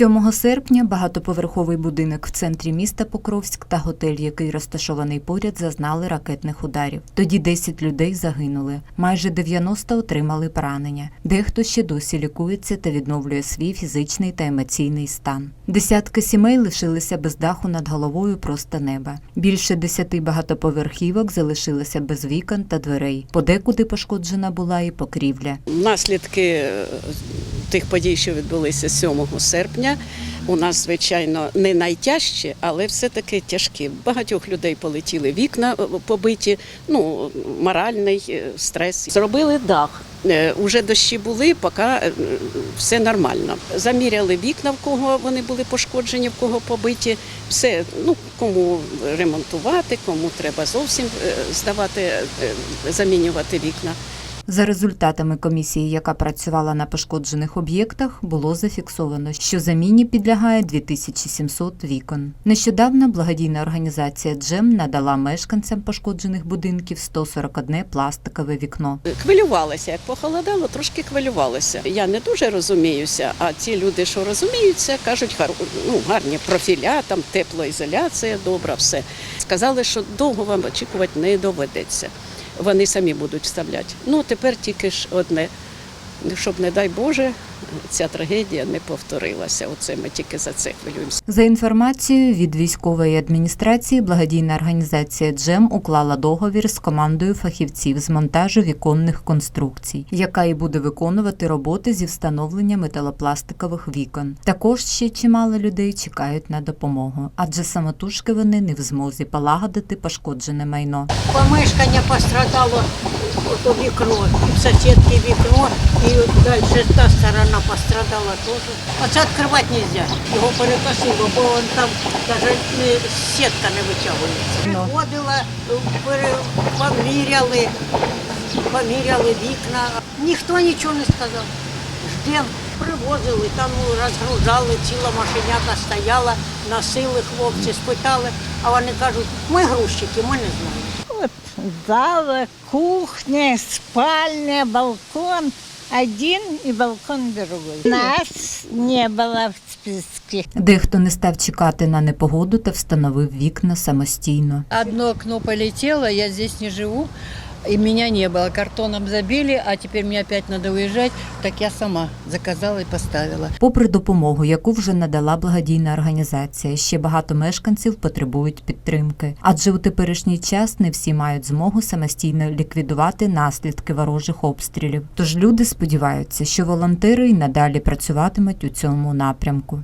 7 серпня багатоповерховий будинок в центрі міста Покровськ та готель, який розташований поряд, зазнали ракетних ударів. Тоді 10 людей загинули, майже 90 отримали поранення. Дехто ще досі лікується та відновлює свій фізичний та емоційний стан. Десятки сімей лишилися без даху над головою просто неба. Більше 10 багатоповерхівок залишилися без вікон та дверей. Подекуди пошкоджена була і покрівля. Наслідки е, тих подій, що відбулися 7 серпня, у нас, звичайно, не найтяжчі, але все-таки тяжкі. Багатьох людей полетіли вікна е, побиті, ну, моральний е, стрес. Зробили дах. Е, Уже дощі були, поки все нормально. Заміряли вікна, в кого вони були пошкоджені, в кого побиті. Все, ну, кому ремонтувати, кому треба зовсім здавати, замінювати вікна. За результатами комісії, яка працювала на пошкоджених об'єктах, було зафіксовано, що заміні підлягає 2700 вікон. Нещодавно благодійна організація Джем надала мешканцям пошкоджених будинків 141 пластикове вікно. Хвилювалася, як похолодало, трошки хвилювалася. Я не дуже розуміюся, а ті люди, що розуміються, кажуть, ну, гарні профіля, там теплоізоляція, добра, все. Сказали, що довго вам очікувати не доведеться. Вони самі будуть вставляти. Ну, тепер тільки ж одне, щоб, не дай Боже, ця трагедія не повторилася. Оце ми тільки за це хвилюємося. За інформацією від військової адміністрації, благодійна організація Джем уклала договір з командою фахівців з монтажу віконних конструкцій, яка і буде виконувати роботи зі встановлення металопластикових вікон. Також ще чимало людей чекають на допомогу, адже самотужки вони не в змозі полагодити пошкоджене майно. Помешкання пострадало ото вікно, і в сусідки вікно, і далі та сторона пострадала теж. Оце відкривати не можна. Його перекосило, бо он там навіть сітка не витягується. Приходила, пере- поміряли, поміряли вікна. Ніхто нічого не сказав. Ждем. Привозили, там ну, розгружали, ціла машиняка стояла, носили хлопці, спитали, а вони кажуть, ми грузчики, ми не знаємо. Зала, кухня, спальня, балкон. Один і балкон другий. Нас не було в списку. Дехто не став чекати на непогоду та встановив вікна самостійно. Одно окно полетіло, я здесь не живу, и меня не было. Картоном забили, а теперь мне опять надо уезжать, так я сама заказала и поставила. Попри допомогу, яку вже надала благодійна організація, ще багато мешканців потребують підтримки, адже у теперішній час не всі мають змогу самостійно ліквідувати наслідки ворожих обстрілів. Тож люди сподіваються, що волонтери й надалі працюватимуть у цьому напрямку.